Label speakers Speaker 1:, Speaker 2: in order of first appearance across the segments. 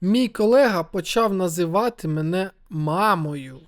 Speaker 1: Мій колега почав називати мене мамою.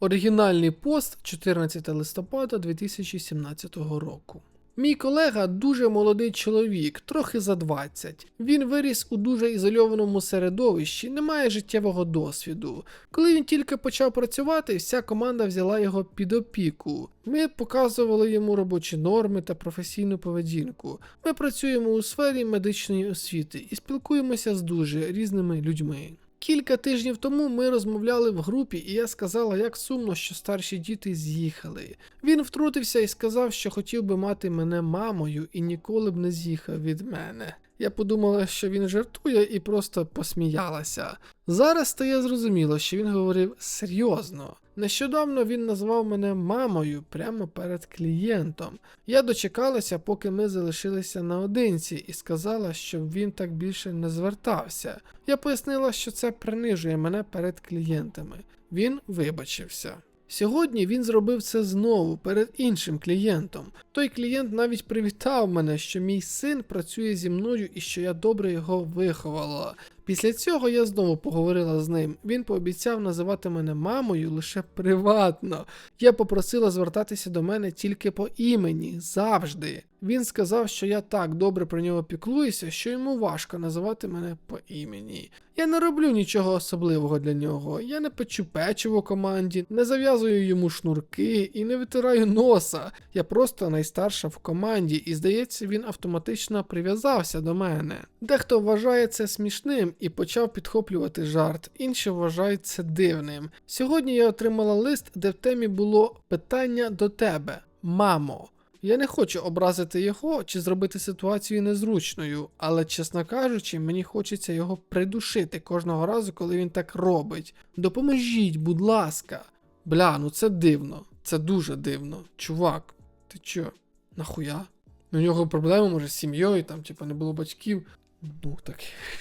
Speaker 1: Оригінальний пост 14 листопада 2017 року. Мій колега дуже молодий чоловік, трохи за 20. Він виріс у дуже ізольованому середовищі, не має життєвого досвіду. Коли він тільки почав працювати, вся команда взяла його під опіку. Ми показували йому робочі норми та професійну поведінку. Ми працюємо у сфері медичної освіти і спілкуємося з дуже різними людьми. Кілька тижнів тому ми розмовляли в групі, і я сказала, як сумно, що старші діти з'їхали. Він втрутився і сказав, що хотів би мати мене мамою і ніколи б не з'їхав від мене. Я подумала, що він жартує і просто посміялася. Зараз стає зрозуміло, що він говорив серйозно. Нещодавно він назвав мене мамою прямо перед клієнтом. Я дочекалася, поки ми залишилися наодинці, і сказала, щоб він так більше не звертався. Я пояснила, що це принижує мене перед клієнтами. Він вибачився. Сьогодні він зробив це знову перед іншим клієнтом. Той клієнт навіть привітав мене, що мій син працює зі мною і що я добре його виховала. Після цього я знову поговорила з ним. Він пообіцяв називати мене мамою лише приватно. Я попросила звертатися до мене тільки по імені, завжди. Він сказав, що я так добре про нього піклуюся, що йому важко називати мене по імені. Я не роблю нічого особливого для нього. Я не печу печиво команді, не зав'язую йому шнурки і не витираю носа. Я просто найстарша в команді, і здається, він автоматично прив'язався до мене. Дехто вважає це смішним і почав підхоплювати жарт, інші вважають це дивним. Сьогодні я отримала лист, де в темі було питання до тебе, мамо. Я не хочу образити його чи зробити ситуацію незручною, але, чесно кажучи, мені хочеться його придушити кожного разу, коли він так робить. Допоможіть, будь ласка. Бля, ну це дивно. Це дуже дивно. Чувак, ти чо, нахуя? У нього проблеми, може, з сім'єю, там, типу, не було батьків. Ну так.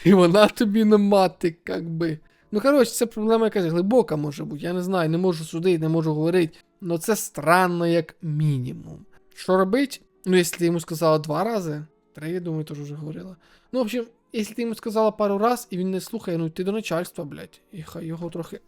Speaker 1: І вона тобі не мати, як би. Ну, коротше, це проблема якась глибока може бути. Я не знаю, не можу судити, не можу говорити. Ну це странно, як мінімум. Що робить? Ну, якщо ти йому сказала два рази, три, я думаю, теж вже говорила. Ну, в общем, якщо ти йому сказала пару раз і він не слухає, ну йти до начальства, блядь. І хай його трохи.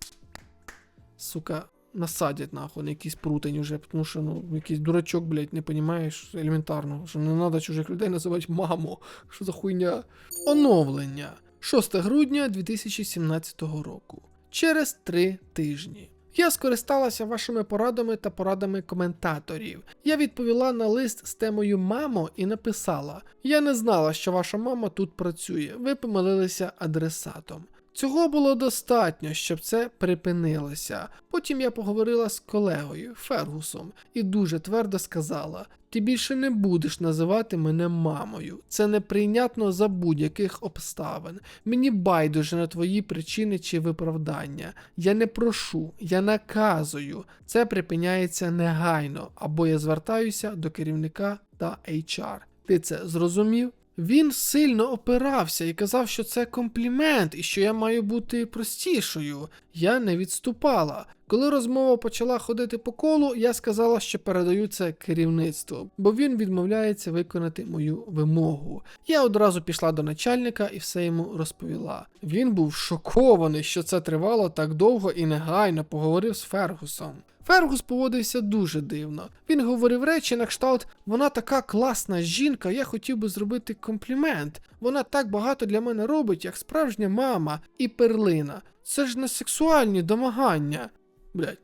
Speaker 1: Сука, насадять нахуй на якийсь прутень уже, тому що ну, якийсь дурачок, блядь, не понімаєш елементарно, що не треба чужих людей називати мамо. Що за хуйня? Оновлення. 6 грудня 2017 року. Через три тижні. Я скористалася вашими порадами та порадами коментаторів. Я відповіла на лист з темою Мамо і написала: Я не знала, що ваша мама тут працює. Ви помилилися адресатом. Цього було достатньо, щоб це припинилося. Потім я поговорила з колегою Фергусом і дуже твердо сказала: ти більше не будеш називати мене мамою. Це неприйнятно за будь-яких обставин. Мені байдуже на твої причини чи виправдання. Я не прошу, я наказую. Це припиняється негайно, або я звертаюся до керівника та HR. Ти це зрозумів? Він сильно опирався і казав, що це комплімент і що я маю бути простішою. Я не відступала. Коли розмова почала ходити по колу, я сказала, що передаю це керівництву, бо він відмовляється виконати мою вимогу. Я одразу пішла до начальника і все йому розповіла. Він був шокований, що це тривало так довго і негайно поговорив з Фергусом. Фергус поводився дуже дивно. Він говорив речі на кшталт: вона така класна жінка, я хотів би зробити комплімент. Вона так багато для мене робить, як справжня мама і перлина. Це ж не сексуальні домагання. Блять.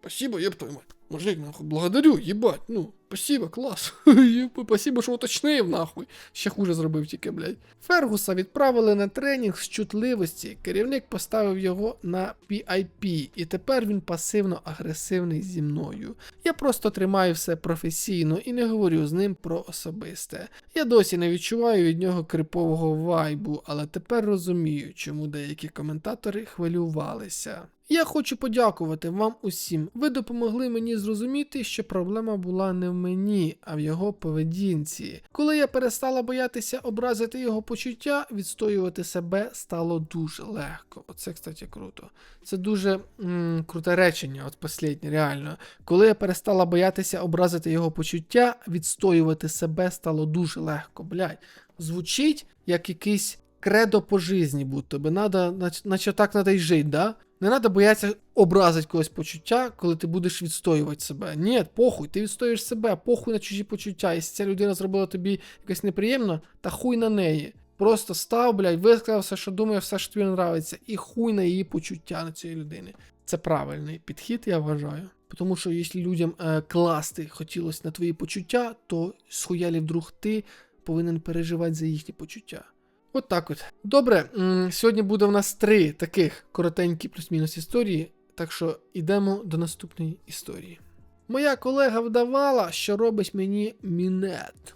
Speaker 1: Спасибо, б твою мать. Мужик, нахуй, благодарю, їбать, ну, спасибо, клас. Спасибо, що уточнив, нахуй. Ще хуже зробив тільки, блядь. Фергуса відправили на тренінг з чутливості. Керівник поставив його на PIP, і тепер він пасивно-агресивний зі мною. Я просто тримаю все професійно і не говорю з ним про особисте. Я досі не відчуваю від нього крипового вайбу, але тепер розумію, чому деякі коментатори хвилювалися. Я хочу подякувати вам усім. Ви допомогли мені зрозуміти, що проблема була не в мені, а в його поведінці. Коли я перестала боятися образити його почуття, відстоювати себе стало дуже легко. Оце, кстати, круто. Це дуже м, круте речення, от останнє, реально. Коли я перестала боятися образити його почуття, відстоювати себе стало дуже легко. Блядь, звучить як якийсь кредо по житті, будто би надо, наче, так надо й жити, да? Не треба боятися образити когось почуття, коли ти будеш відстоювати себе. Ні, похуй, ти відстоюєш себе, похуй на чужі почуття. Якщо ця людина зробила тобі якось неприємно, та хуй на неї. Просто став, блядь, висказав все, що думає, все, що тобі не нравиться, і хуй на її почуття на цієї людини. Це правильний підхід, я вважаю. Тому що якщо людям е, класти хотілося на твої почуття, то схуялі вдруг ти повинен переживати за їхні почуття. От так от. Добре, сьогодні буде в нас три таких коротенькі плюс-мінус історії, так що йдемо до наступної історії. Моя колега вдавала, що робить мені мінет.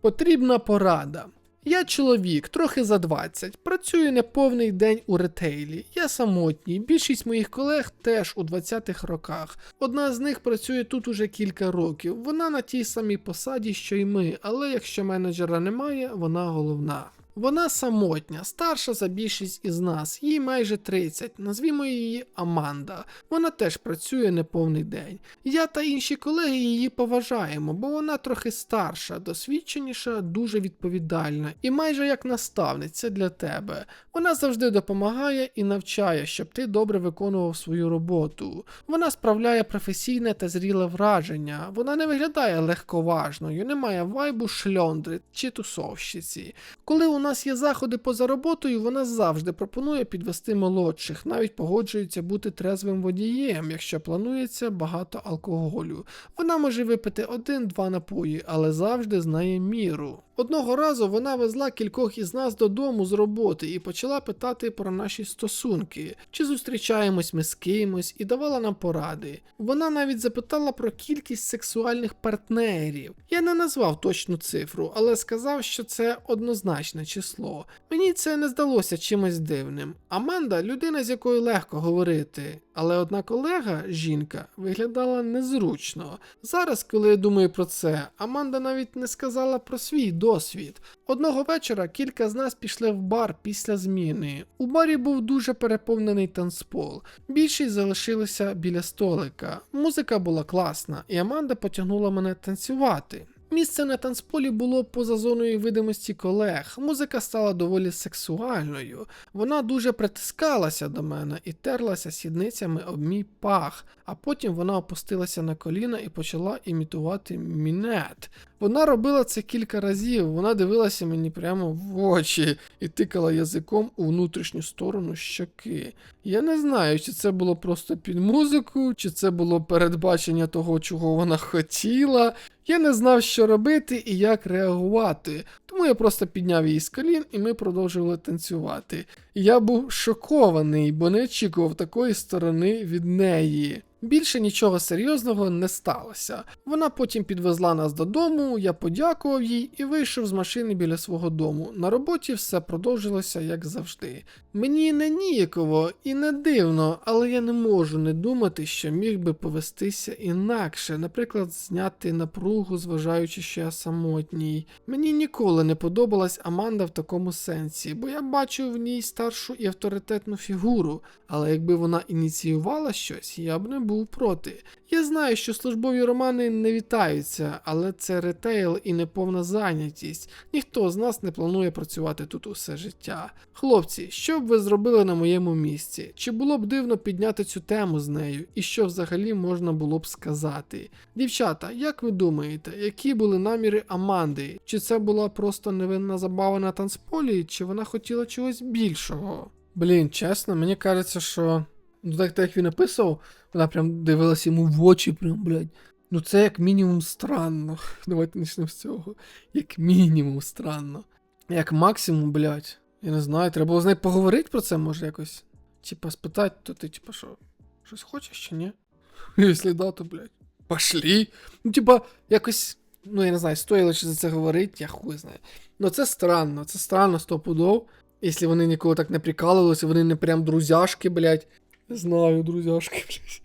Speaker 1: Потрібна порада. Я чоловік, трохи за 20, працюю не повний день у ретейлі. Я самотній. Більшість моїх колег теж у 20-х роках. Одна з них працює тут уже кілька років. Вона на тій самій посаді, що й ми, але якщо менеджера немає, вона головна. Вона самотня, старша за більшість із нас, їй майже 30, назвімо її Аманда. Вона теж працює неповний день. Я та інші колеги її поважаємо, бо вона трохи старша, досвідченіша, дуже відповідальна і майже як наставниця для тебе. Вона завжди допомагає і навчає, щоб ти добре виконував свою роботу. Вона справляє професійне та зріле враження. Вона не виглядає легковажною, не має вайбу шльондри чи тусовщиці. Коли у нас є заходи поза роботою, вона завжди пропонує підвести молодших, навіть погоджується бути трезвим водієм, якщо планується багато алкоголю. Вона може випити один-два напої, але завжди знає міру. Одного разу вона везла кількох із нас додому з роботи і почала питати про наші стосунки, чи зустрічаємось ми з кимось, і давала нам поради. Вона навіть запитала про кількість сексуальних партнерів. Я не назвав точну цифру, але сказав, що це однозначне число. Мені це не здалося чимось дивним. Аманда людина, з якою легко говорити, але одна колега, жінка, виглядала незручно. Зараз, коли я думаю про це, Аманда навіть не сказала про свій досвід. Одного вечора кілька з нас пішли в бар після зміни. У барі був дуже переповнений танцпол. Більшість залишилися біля столика. Музика була класна, і Аманда потягнула мене танцювати. Місце на танцполі було поза зоною видимості колег. Музика стала доволі сексуальною. Вона дуже притискалася до мене і терлася сідницями об мій пах, а потім вона опустилася на коліна і почала імітувати мінет. Вона робила це кілька разів, вона дивилася мені прямо в очі і тикала язиком у внутрішню сторону щоки. Я не знаю, чи це було просто під музику, чи це було передбачення того, чого вона хотіла. Я не знав, що робити і як реагувати, тому я просто підняв її з колін і ми продовжували танцювати. Я був шокований, бо не очікував такої сторони від неї. Більше нічого серйозного не сталося. Вона потім підвезла нас додому, я подякував їй і вийшов з машини біля свого дому. На роботі все продовжилося як завжди. Мені не ніяково і не дивно, але я не можу не думати, що міг би повестися інакше, наприклад, зняти напругу, зважаючи, що я самотній. Мені ніколи не подобалась Аманда в такому сенсі, бо я бачу в ній старшу і авторитетну фігуру, але якби вона ініціювала щось, я б не був проти. Я знаю, що службові романи не вітаються, але це ретейл і неповна зайнятість. Ніхто з нас не планує працювати тут усе життя. Хлопці, що б ви зробили на моєму місці? Чи було б дивно підняти цю тему з нею, і що взагалі можна було б сказати? Дівчата, як ви думаєте, які були наміри Аманди? Чи це була просто невинна забава на танцполі, чи вона хотіла чогось більшого? Блін, чесно, мені кажеться, що ну так, так як він описував, вона прям дивилась йому в очі, прям, блядь. Ну це як мінімум странно. Давайте почнемо з цього. Як мінімум странно. Як максимум, блядь. Я не знаю, треба було з нею поговорити про це, може якось. Типа спитати, то ти, типа, що, щось хочеш чи ні? Якщо да, то, блядь, пошлі. Ну, типа, якось, ну я не знаю, стоїло чи за це говорити, я хуй знаю. Ну це странно, це странно стопудов. Якщо вони ніколи так не прикалувалися, вони не прям друзяшки, блядь. Не знаю, друзяшки, блядь.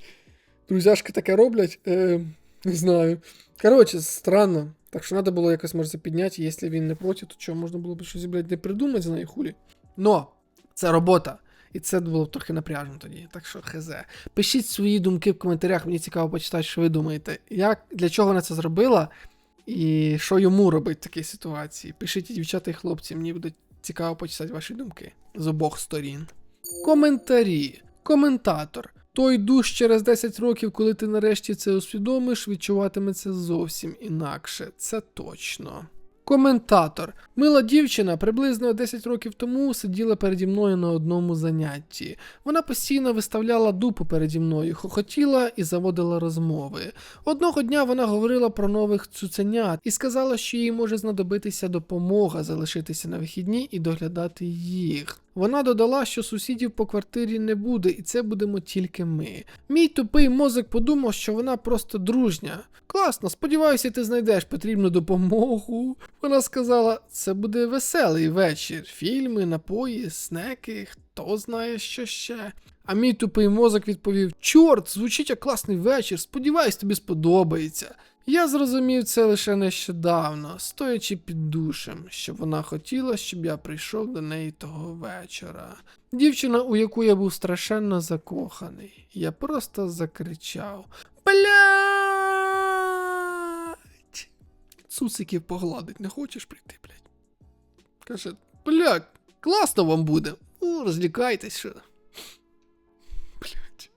Speaker 1: Друзяшки таке роблять? Е, не знаю. Коротше, странно. Так що треба було якось може підняти, якщо він не проти, то чого можна було б щось, блядь, не придумати за неї хулі. Но це робота. І це було б трохи напряжно тоді. Так що хз. Пишіть свої думки в коментарях, мені цікаво почитати, що ви думаєте. Як, для чого вона це зробила, і що йому робить в такій ситуації. Пишіть, дівчата і хлопці, мені буде цікаво почитати ваші думки з обох сторін. Коментарі. Коментатор. Той душ через 10 років, коли ти нарешті це усвідомиш, відчуватиметься зовсім інакше. Це точно. Коментатор. Мила дівчина приблизно 10 років тому сиділа переді мною на одному занятті. Вона постійно виставляла дупу переді мною, хохотіла і заводила розмови. Одного дня вона говорила про нових цуценят і сказала, що їй може знадобитися допомога залишитися на вихідні і доглядати їх. Вона додала, що сусідів по квартирі не буде, і це будемо тільки ми. Мій тупий мозок подумав, що вона просто дружня. Класно, сподіваюся, ти знайдеш потрібну допомогу. Вона сказала, це буде веселий вечір. Фільми, напої, снеки, хто знає, що ще. А мій тупий мозок відповів: Чорт, звучить як класний вечір, сподіваюсь, тобі сподобається. Я зрозумів це лише нещодавно, стоячи під душем, що вона хотіла, щоб я прийшов до неї того вечора. Дівчина, у яку я був страшенно закоханий. Я просто закричав: Блять! Цуциків погладить, не хочеш прийти, блять? Каже, блядь, класно вам буде. Ну, розлікайтесь, що. Блять.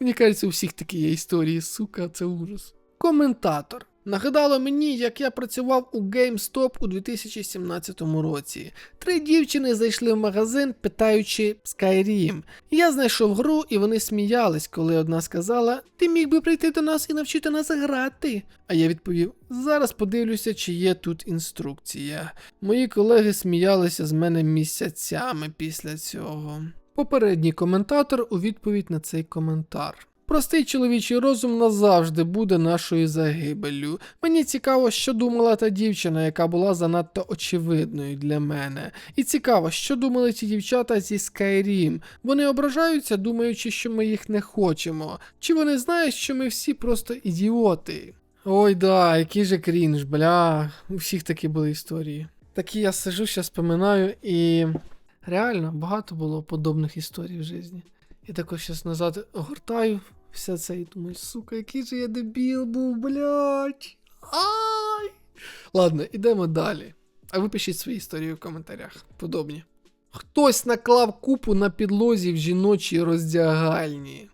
Speaker 1: Мені кажеться, у всіх такі є історії, сука, це ужас. Коментатор. Нагадало мені, як я працював у GameStop у 2017 році. Три дівчини зайшли в магазин, питаючи Skyrim. Я знайшов гру, і вони сміялись, коли одна сказала: Ти міг би прийти до нас і навчити нас грати. А я відповів: зараз подивлюся, чи є тут інструкція. Мої колеги сміялися з мене місяцями після цього. Попередній коментатор у відповідь на цей коментар. Простий чоловічий розум назавжди буде нашою загибеллю. Мені цікаво, що думала та дівчина, яка була занадто очевидною для мене. І цікаво, що думали ті дівчата зі Skyrim. Вони ображаються, думаючи, що ми їх не хочемо. Чи вони знають, що ми всі просто ідіоти? Ой да, який же крінж, бля. У всіх такі були історії. Такі я сижу, ще споминаю, і реально багато було подобних історій в житті. І також зараз назад гортаю все це і думаю, сука, який же я дебіл був, блядь. Ай! Ладно, ідемо далі. А ви пишіть свої історії в коментарях. Подобні. Хтось наклав купу на підлозі в жіночій роздягальні.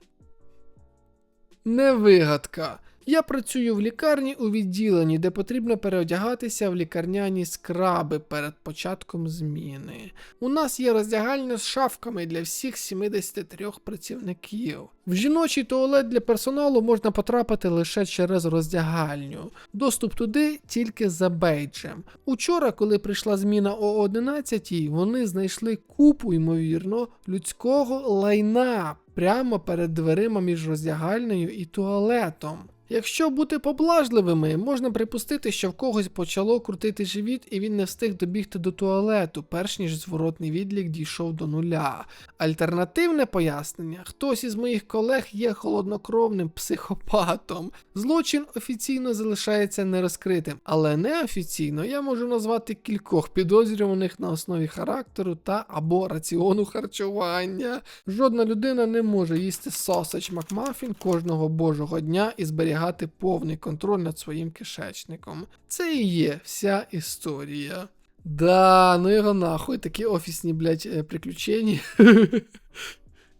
Speaker 1: Не вигадка. Я працюю в лікарні у відділенні, де потрібно переодягатися в лікарняні скраби перед початком зміни. У нас є роздягальня з шафками для всіх 73 працівників. В жіночий туалет для персоналу можна потрапити лише через роздягальню. Доступ туди тільки за бейджем. Учора, коли прийшла зміна о 11 вони знайшли купу, ймовірно, людського лайна прямо перед дверима між роздягальною і туалетом. Якщо бути поблажливими, можна припустити, що в когось почало крутити живіт, і він не встиг добігти до туалету, перш ніж зворотний відлік дійшов до нуля. Альтернативне пояснення: хтось із моїх колег є холоднокровним психопатом. Злочин офіційно залишається нерозкритим, але неофіційно я можу назвати кількох підозрюваних на основі характеру та або раціону харчування. Жодна людина не може їсти сосач Макмафін кожного божого дня і зберігати повний контроль над своїм кишечником. Це і є вся історія. Да, ну його нахуй, такі офісні, блядь, е, приключення.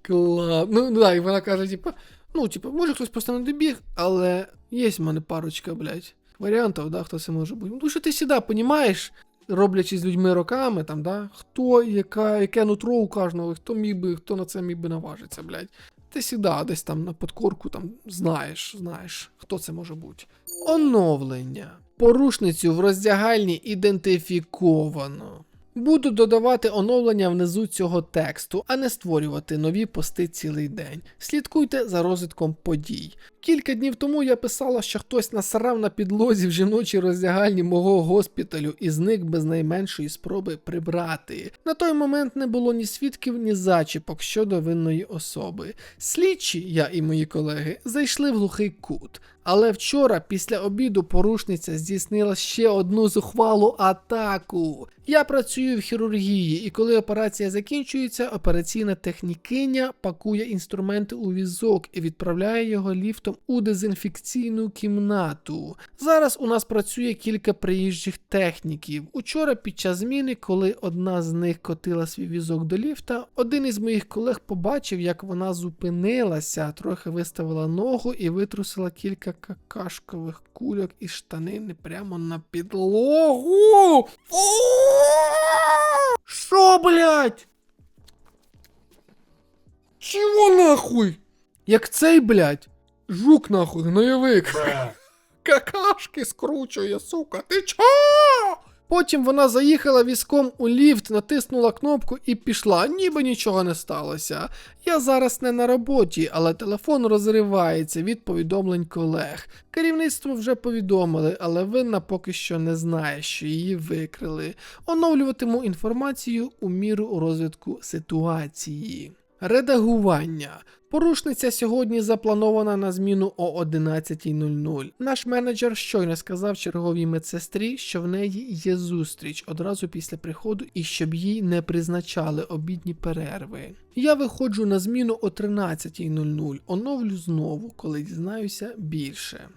Speaker 1: Клас. Ну, да, і вона каже, типа, ну, типа, може хтось просто не добіг, але є в мене парочка, блядь, варіантів, да, хто це може бути. Ну, що ти сюди, понімаєш? Роблячи з людьми роками, там, да, хто, яка, яке нутро у кожного, хто міг би, хто на це міг би наважитися, блядь. Ти сюди, десь там на подкорку, там знаєш, знаєш, хто це може бути. Оновлення. Порушницю в роздягальні ідентифіковано. Буду додавати оновлення внизу цього тексту, а не створювати нові пости цілий день. Слідкуйте за розвитком подій. Кілька днів тому я писала, що хтось насрав на підлозі в жіночій роздягальні мого госпіталю і зник без найменшої спроби прибрати. На той момент не було ні свідків, ні зачіпок щодо винної особи. Слідчі, я і мої колеги, зайшли в глухий кут. Але вчора, після обіду, порушниця здійснила ще одну зухвалу атаку. Я працюю в хірургії, і коли операція закінчується, операційна технікиня пакує інструменти у візок і відправляє його ліфтом у дезінфекційну кімнату. Зараз у нас працює кілька приїжджих техніків. Учора під час зміни, коли одна з них котила свій візок до ліфта, один із моїх колег побачив, як вона зупинилася, трохи виставила ногу і витрусила кілька какашкових кульок із штанини прямо на підлогу. Що, блядь? Чого нахуй? Як цей, блядь? Жук нахуй, гнойовик. Какашки скручує, сука. Ти чо? Потім вона заїхала візком у ліфт, натиснула кнопку і пішла, ніби нічого не сталося. Я зараз не на роботі, але телефон розривається від повідомлень колег. Керівництво вже повідомили, але винна поки що не знає, що її викрили. Оновлюватиму інформацію у міру розвитку ситуації. Редагування. Порушниця сьогодні запланована на зміну о 11.00. Наш менеджер щойно сказав черговій медсестрі, що в неї є зустріч одразу після приходу і щоб їй не призначали обідні перерви. Я виходжу на зміну о 13.00. Оновлю знову, коли дізнаюся більше.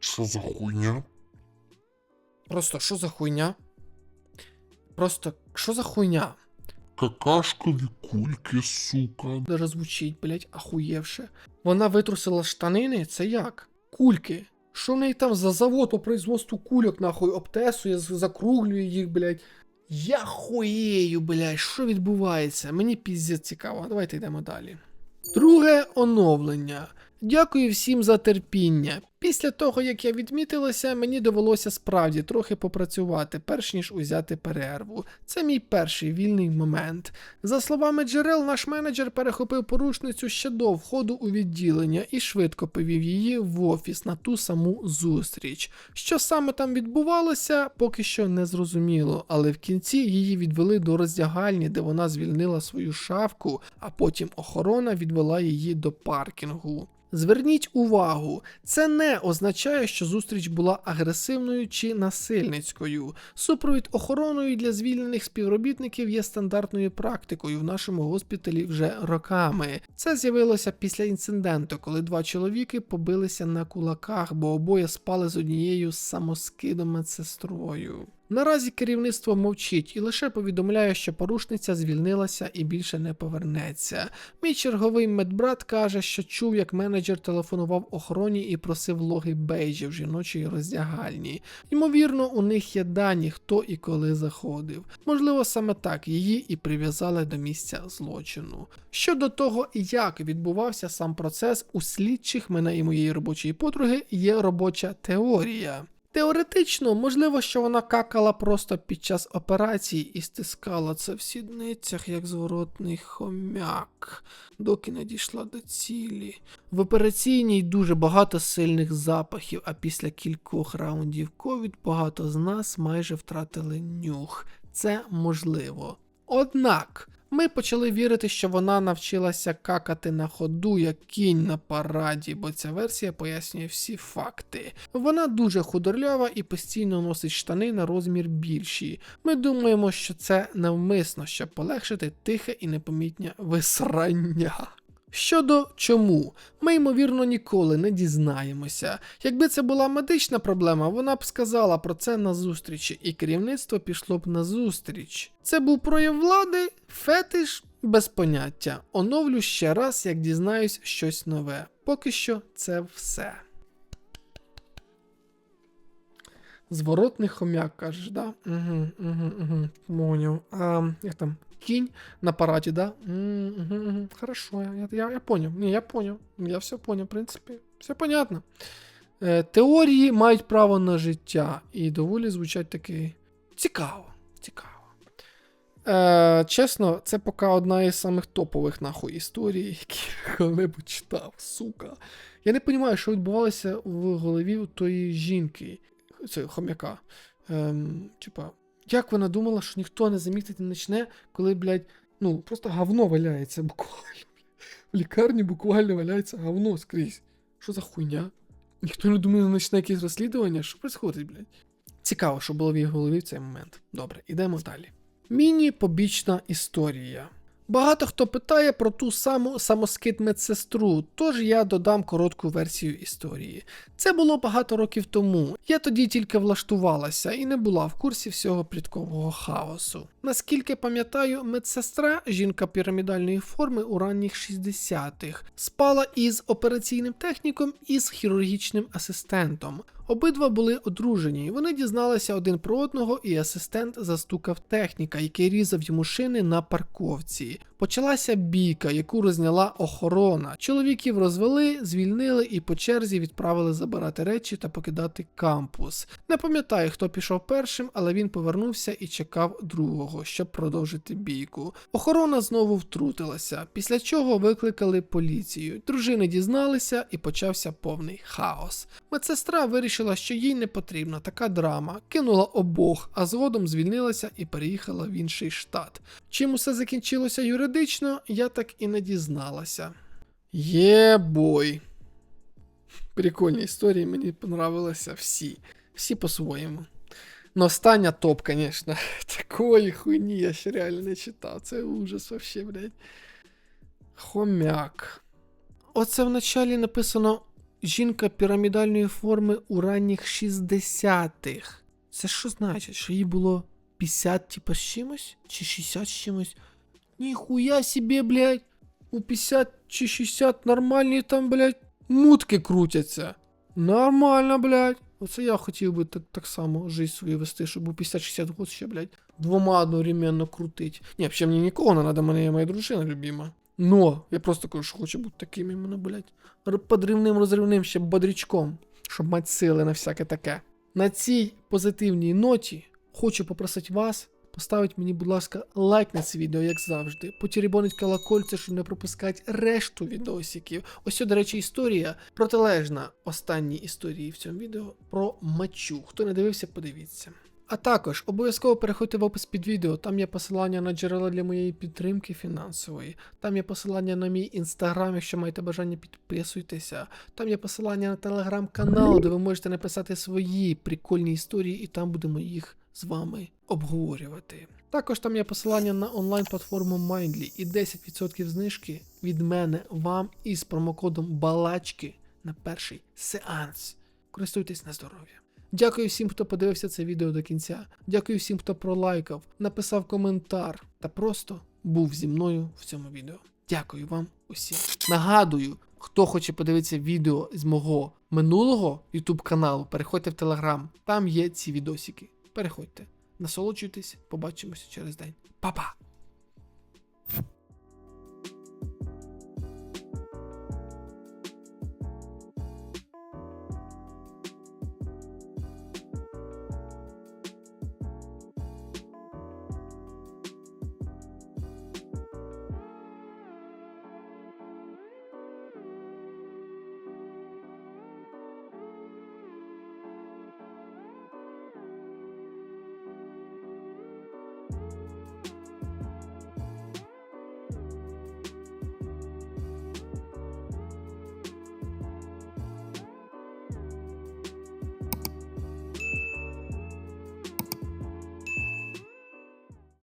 Speaker 2: Що за хуйня?
Speaker 1: Просто що за хуйня? Просто що за хуйня?
Speaker 2: Какашкові кульки, сука.
Speaker 1: Даже звучить, блять, ахуєвше. Вона витрусила штанини, це як? Кульки. Що в неї там за завод по производству кульок, нахуй, обтесує, закруглює їх, блять. Я хуєю, блять, що відбувається? Мені піздець цікаво. Давайте йдемо далі. Друге оновлення. Дякую всім за терпіння. Після того, як я відмітилася, мені довелося справді трохи попрацювати, перш ніж узяти перерву. Це мій перший вільний момент. За словами джерел, наш менеджер перехопив порушницю ще до входу у відділення і швидко повів її в офіс на ту саму зустріч. Що саме там відбувалося, поки що не зрозуміло, але в кінці її відвели до роздягальні, де вона звільнила свою шавку, а потім охорона відвела її до паркінгу. Зверніть увагу, це не означає, що зустріч була агресивною чи насильницькою. Супровід охороною для звільнених співробітників є стандартною практикою в нашому госпіталі вже роками. Це з'явилося після інциденту, коли два чоловіки побилися на кулаках, бо обоє спали з однією самоскидом медсестрою. Наразі керівництво мовчить і лише повідомляє, що порушниця звільнилася і більше не повернеться. Мій черговий медбрат каже, що чув, як менеджер телефонував охороні і просив логи бейджів жіночої роздягальні. Ймовірно, у них є дані, хто і коли заходив. Можливо, саме так її і прив'язали до місця злочину. Щодо того, як відбувався сам процес, у слідчих мене і моєї робочої подруги є робоча теорія. Теоретично, можливо, що вона какала просто під час операції і стискала це в сідницях, як зворотний хомяк, доки не дійшла до цілі. В операційній дуже багато сильних запахів, а після кількох раундів ковід багато з нас майже втратили нюх. Це можливо. Однак. Ми почали вірити, що вона навчилася какати на ходу, як кінь на параді, бо ця версія пояснює всі факти. Вона дуже худорлява і постійно носить штани на розмір більші. Ми думаємо, що це навмисно, щоб полегшити тихе і непомітне висрання. Щодо чому, ми ймовірно ніколи не дізнаємося. Якби це була медична проблема, вона б сказала про це на зустрічі, і керівництво пішло б на зустріч. Це був прояв влади, фетиш без поняття. Оновлю ще раз, як дізнаюсь щось нове. Поки що це все. Зворотний хомяк, кажеш, да? Угу, угу, угу. Поняв. А, як там? Кінь на параді, да? Хорошо, я, я, я поняв. Я поняв. Я все поняв, в принципі. Все понятно. Е, теорії мають право на життя і доволі звучать таки цікаво. Цікаво. Е, чесно, це поки одна із самих топових нахуй історій, які я коли-небудь читав, сука. Я не розумію, що відбувалося в голові тої жінки, це хомяка. Ем, типа, як вона думала, що ніхто не замітить не почне, коли, блядь, ну, просто говно валяється буквально. В лікарні буквально валяється говно скрізь. Що за хуйня? Ніхто не думає, не почне якесь розслідування? Що відбувається, блядь? Цікаво, що було в її голові в цей момент. Добре, ідемо далі. Міні-побічна історія. Багато хто питає про ту саму самоскид медсестру, тож я додам коротку версію історії. Це було багато років тому. Я тоді тільки влаштувалася і не була в курсі всього пліткового хаосу. Наскільки пам'ятаю, медсестра, жінка пірамідальної форми у ранніх 60-х, спала із операційним техніком і з хірургічним асистентом. Обидва були одружені. Вони дізналися один про одного, і асистент застукав техніка, який різав йому шини на парковці. Почалася бійка, яку розняла охорона. Чоловіків розвели, звільнили і по черзі відправили забирати речі та покидати кампус. Не пам'ятаю, хто пішов першим, але він повернувся і чекав другого, щоб продовжити бійку. Охорона знову втрутилася, після чого викликали поліцію. Дружини дізналися і почався повний хаос. Медсестра вирішила, що їй не потрібна така драма, кинула обох, а згодом звільнилася і переїхала в інший штат. Чим усе закінчилося юридично, я так і не дізналася. Є-бой. Прикольні історії, мені понравилися всі. Всі по-своєму. Но остання топ, звісно. Такої хуйні я ще реально не читав. Це ужас вообще, блядь. Хомяк. Оце в началі написано жінка пірамідальної форми у ранніх 60-х. Це що значить? Що їй було 50 типа з чимось? Чи 60 з чимось? Ніхуя собі, блядь. У 50 чи 60 нормальні там, блядь, мутки крутяться. Нормально, блядь. Оце я хотів би так, так само жизнь свою вести, щоб у 50-60 год ще, блядь, двома одновременно крутить. Ні, взагалі мені нікого не треба, мене є моя дружина любима. Но, я просто кажу, що хочу бути таким іменно, блядь, подривним, розривним ще бодрячком, щоб мати сили на всяке таке. На цій позитивній ноті хочу попросити вас поставити мені, будь ласка, лайк на це відео, як завжди. Потірібонить колокольце, щоб не пропускати решту відосиків. Ось, до речі, історія протилежна останній історії в цьому відео про мачу. Хто не дивився, подивіться. А також обов'язково переходьте в опис під відео, там є посилання на джерела для моєї підтримки фінансової, там є посилання на мій інстаграм, якщо маєте бажання підписуйтеся. Там є посилання на телеграм-канал, де ви можете написати свої прикольні історії, і там будемо їх з вами обговорювати. Також там є посилання на онлайн-платформу Mindly і 10% знижки від мене вам із промокодом Балачки на перший сеанс. Користуйтесь на здоров'я. Дякую всім, хто подивився це відео до кінця. Дякую всім, хто пролайкав, написав коментар та просто був зі мною в цьому відео. Дякую вам усім. Нагадую, хто хоче подивитися відео з мого минулого YouTube каналу, переходьте в Telegram. Там є ці відосики. Переходьте, насолоджуйтесь, побачимося через день. Па-па!